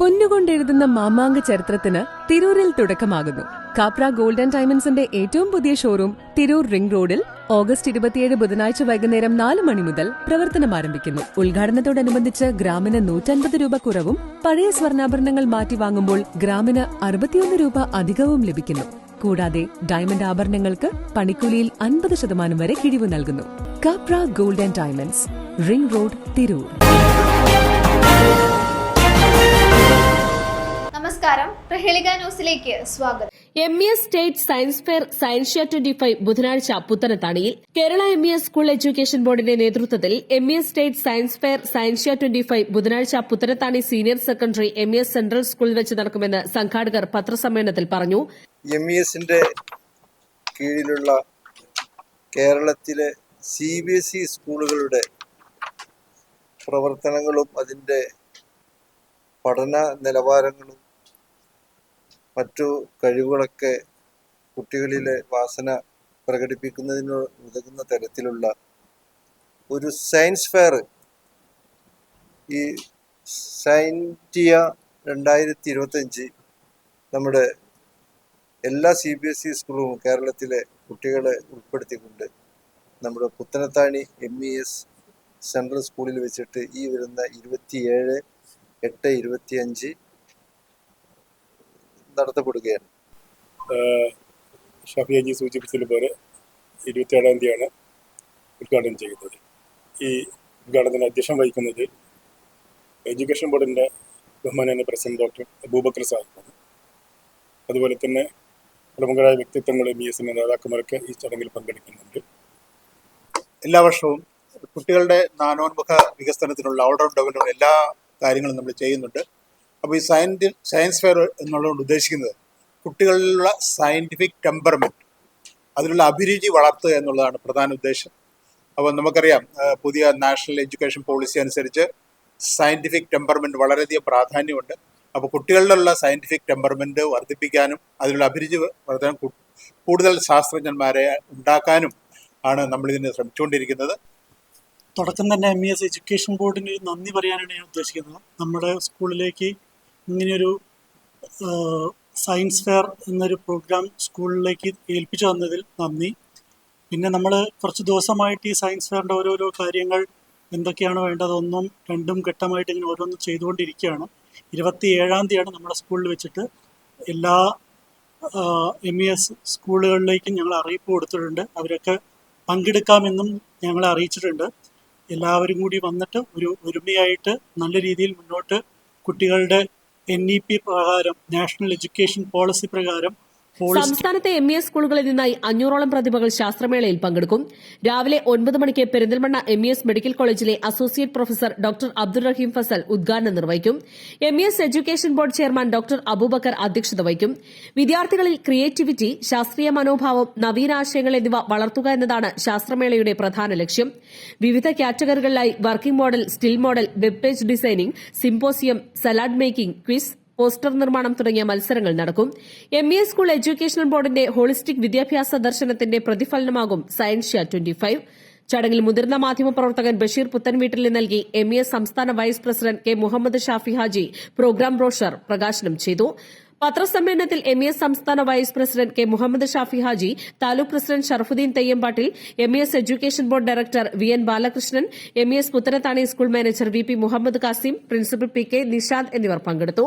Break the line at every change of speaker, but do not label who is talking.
പൊന്നുകൊണ്ടെഴുതുന്ന മാമാങ്ക ചരിത്രത്തിന് തിരൂരിൽ തുടക്കമാകുന്നു. കാപ്ര ഗോൾഡൻ ഡയമണ്ട്സിന്റെ ഏറ്റവും പുതിയ ഷോറൂം തിരൂർ റിംഗ് റോഡിൽ ഓഗസ്റ്റ് ഇരുപത്തിയേഴ് ബുധനാഴ്ച വൈകുന്നേരം നാല് മണി മുതൽ പ്രവർത്തനം ആരംഭിക്കുന്നു. ഉദ്ഘാടനത്തോടനുബന്ധിച്ച് ഗ്രാമിന് നൂറ്റൻപത് രൂപ കുറവും പഴയ സ്വർണാഭരണങ്ങൾ മാറ്റി വാങ്ങുമ്പോൾ ഗ്രാമിന് അറുപത്തിയൊന്ന് രൂപ അധികവും ലഭിക്കുന്നു. കൂടാതെ ഡയമണ്ട് ആഭരണങ്ങൾക്ക് പണിക്കൂലിയിൽ അൻപത് ശതമാനം വരെ കിഴിവ് നൽകുന്നു. Kapra golden diamonds ring road Tirur.
നമസ്കാരം. പ്രഹേളിക ന്യൂസിലേക്ക് സ്വാഗതം.
M E S state science fair science share twenty five ബുധനാഴ്ച പുത്തനത്താണിയിൽ. Kerala M E S school education ബോർഡിന്റെ നേതൃത്വത്തിൽ M E S state science fair science share twenty five ബുധനാഴ്ച Puthanathani senior secondary M E S central സ്കൂളിൽ വെച്ച് നടക്കുമെന്ന് സംഘാടകർ പത്രസമ്മേളനത്തിൽ പറഞ്ഞു.
എം ഇ എസിന്റെ കീഴിലുള്ള കേരളത്തിലെ സി ബി എസ് ഇ സ്കൂളുകളുടെ പ്രവർത്തനങ്ങളും അതിന്റെ പഠന നിലവാരങ്ങളും മറ്റു കഴിവുകളൊക്കെ കുട്ടികളിലെ വാസന പ്രകടിപ്പിക്കുന്നതിന് ഉതകുന്ന തരത്തിലുള്ള ഒരു സയൻസ് ഫെയർ ഈ സയന്റിയ രണ്ടായിരത്തി ഇരുപത്തഞ്ച് നമ്മുടെ എല്ലാ സി ബി എസ് ഇ സ്കൂളും കേരളത്തിലെ കുട്ടികളെ ഉൾപ്പെടുത്തിക്കൊണ്ട് നമ്മുടെ Puthanathani M E S central സ്കൂളിൽ വെച്ചിട്ട് ഈ വരുന്ന ഇരുപത്തിയേഴ് എട്ട് ഇരുപത്തിയഞ്ച് നടത്തപ്പെടുകയാണ്.
ഷഫി അജി സൂചിപ്പിച്ചതുപോലെ ഇരുപത്തിയേഴാം തീയതിയാണ് ഉദ്ഘാടനം ചെയ്യുന്നത്. ഈ ഉദ്ഘാടനത്തിന് അധ്യക്ഷം വഹിക്കുന്നത് എഡ്യൂക്കേഷൻ ബോർഡിന്റെ ബഹുമാനായ പ്രസിഡന്റ് ഡോക്ടർ അബൂബക്കർ സാഹിബാണ് അതുപോലെ തന്നെ പ്രമുഖരായ വ്യക്തിത്വങ്ങൾ ബി എസ് എൻ നേതാക്കന്മാരൊക്കെ ഈ ചടങ്ങിൽ പങ്കെടുക്കുന്നുണ്ട്.
എല്ലാ വർഷവും കുട്ടികളുടെ നാനോന്മുഖ വികസനത്തിനുള്ള ഓൾറൗണ്ട് ഡെവലപ്മെന്റ് എല്ലാ കാര്യങ്ങളും നമ്മൾ ചെയ്യുന്നുണ്ട്. അപ്പോൾ ഈ സയന്റി സയൻസ് ഫെയർ എന്നുള്ളതുകൊണ്ട് ഉദ്ദേശിക്കുന്നത് കുട്ടികളിലുള്ള സയന്റിഫിക് ടെമ്പർമെന്റ് അതിലുള്ള അഭിരുചി വളർത്തുക എന്നുള്ളതാണ് പ്രധാന ഉദ്ദേശം. അപ്പോൾ നമുക്കറിയാം പുതിയ നാഷണൽ എഡ്യൂക്കേഷൻ പോളിസി അനുസരിച്ച് സയന്റിഫിക് ടെമ്പർമെന്റ് വളരെയധികം പ്രാധാന്യമുണ്ട്. അപ്പോൾ കുട്ടികളിലുള്ള സയന്റിഫിക് ടെമ്പർമെന്റ് വർദ്ധിപ്പിക്കാനും അതിലുള്ള അഭിരുചി വർദ്ധാനം കൂടുതൽ ശാസ്ത്രജ്ഞന്മാരെ ഉണ്ടാക്കാനും ആണ് നമ്മളിതിനെ ശ്രമിച്ചുകൊണ്ടിരിക്കുന്നത്.
തുടക്കം തന്നെ എം എസ് എഡ്യൂക്കേഷൻ ബോർഡിന് നന്ദി പറയാനാണ് ഞാൻ ഉദ്ദേശിക്കുന്നത്. നമ്മുടെ സ്കൂളിലേക്ക് ഇങ്ങനെയൊരു സയൻസ് ഫെയർ എന്നൊരു പ്രോഗ്രാം സ്കൂളിലേക്ക് ഏൽപ്പിച്ചു തന്നതിൽ നന്ദി. പിന്നെ നമ്മൾ കുറച്ച് ദിവസമായിട്ട് ഈ സയൻസ് ഫെയറിന്റെ ഓരോരോ കാര്യങ്ങൾ എന്തൊക്കെയാണ് വേണ്ടത് ഒന്നും രണ്ടും ഘട്ടമായിട്ട് ഇങ്ങനെ ഓരോന്നും ചെയ്തുകൊണ്ടിരിക്കുകയാണ്. ഇരുപത്തി ഏഴാം തീയതിയാണ് നമ്മുടെ സ്കൂളിൽ വെച്ചിട്ട് എല്ലാ എം ഇ എസ് സ്കൂളുകളിലേക്കും ഞങ്ങൾ അറിയിപ്പ് കൊടുത്തിട്ടുണ്ട്. അവരൊക്കെ പങ്കെടുക്കാമെന്നും ഞങ്ങൾ അറിയിച്ചിട്ടുണ്ട്. എല്ലാവരും കൂടി വന്നിട്ട് ഒരു ഒരുമയായിട്ട് നല്ല രീതിയിൽ മുന്നോട്ട് കുട്ടികളുടെ എൻ ഇ പി പ്രകാരം നാഷണൽ എഡ്യൂക്കേഷൻ പോളിസി പ്രകാരം
സംസ്ഥാനത്തെ എം ഇ എസ് സ്കൂളുകളിൽ നിന്നായി അഞ്ഞൂറോളം പ്രതിഭകൾ ശാസ്ത്രമേളയിൽ പങ്കെടുക്കും. രാവിലെ ഒൻപത് മണിക്ക് Perinthalmanna M E S medical കോളേജിലെ associate professor doctor Abdul Raheem Fazal ഉദ്ഘാടനം നിർവഹിക്കും. M E S education board chairman doctor Abubakar അധ്യക്ഷത വഹിക്കും. വിദ്യാർത്ഥികളിൽ ക്രിയേറ്റിവിറ്റി ശാസ്ത്രീയ മനോഭാവം നവീനാശയങ്ങൾ എന്നിവ വളർത്തുക എന്നതാണ് ശാസ്ത്രമേളയുടെ പ്രധാന ലക്ഷ്യം. വിവിധ കാറ്റഗറികളിലായി working model still model web page designing symposium salad making quiz poster നിർമ്മാണം തുടങ്ങിയ മത്സരങ്ങൾ നടക്കും. എം ഇ സ്കൂൾ എഡ്യൂക്കേഷണൽ ബോർഡിന്റെ ഹോളിസ്റ്റിക് വിദ്യാഭ്യാസ ദർശനത്തിന്റെ പ്രതിഫലനമാകും സയൻഷ്യ ട്വന്റി ഫൈവ് ചടങ്ങിൽ മുതിർന്ന മാധ്യമപ്രവർത്തകൻ ബഷീർ പുത്തൻവീട്ടിൽ നൽകി എം ഇ എസ് സംസ്ഥാന vice president K Muhammad Shafi Haji program brochure പ്രകാശനം ചെയ്തു. പത്രസമ്മേളനത്തിൽ എം ഇ എസ് സംസ്ഥാന vice president K Muhammad Shafi Haji taluk president Sharafuddin Theyyampattil M E S education board director V N Balakrishnan M E S Puthanathani school manager V P Muhammad Kasim principal P K Nishad എന്നിവർ പങ്കെടുത്തു.